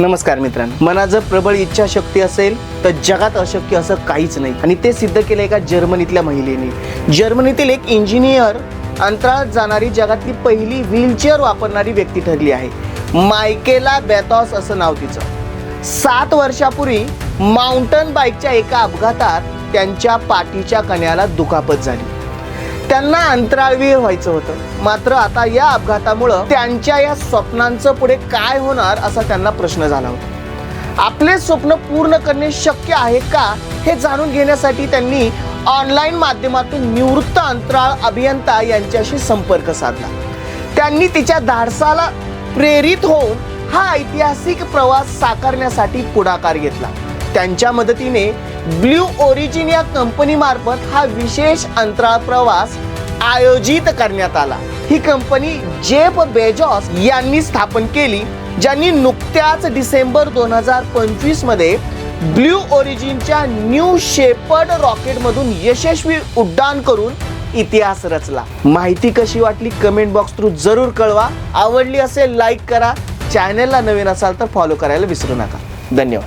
नमस्कार मित्रांनो. मनात जर प्रबळ इच्छाशक्ती असेल तर जगात अशक्य असं काहीच नाही. आणि ते सिद्ध केलं एका जर्मनीतल्या महिलेने. जर्मनीतील एक इंजिनियर अंतराळात जाणारी जगातली पहिली व्हीलचेअर वापरणारी व्यक्ती ठरली आहे. मायकेला बेथॉस असं नाव तिचं. सात वर्षापूर्वी माउंटन बाईकच्या एका अपघातात त्यांच्या पाठीच्या कण्याला दुखापत झाली. त्यांना अंतराळवीर व्हायचं होतं. मात्र आता या अपघातामुळं त्यांच्या या स्वप्नांचं पुढे काय होणार असा त्यांना प्रश्न झाला होता. आपले स्वप्न पूर्ण करणे शक्य आहे का हे जाणून घेण्यासाठी त्यांनी ऑनलाईन माध्यमातून निवृत्त अंतराळ अभियंता यांच्याशी संपर्क साधला. त्यांनी तिच्या धाडसाला प्रेरित होऊन हा ऐतिहासिक प्रवास साकारण्यासाठी पुढाकार घेतला. त्यांच्या मदतीने ब्ल्यू ओरिजिन या कंपनी मार्फत हा विशेष अंतराळ प्रवास आयोजित करण्यात आला. ही कंपनी जेफ बेजॉस यांनी स्थापन केली ज्यांनी नुकत्याच डिसेंबर दोन हजार पंचवीसमध्ये ब्ल्यू ओरिजिनच्या न्यू शेपर्ड रॉकेटमधून यशस्वी उड्डाण करून इतिहास रचला. माहिती कशी वाटली कमेंट बॉक्स थ्रू जरूर कळवा. आवडली असेल लाईक करा. चॅनलला नवीन असाल तर फॉलो करायला विसरू नका. धन्यवाद.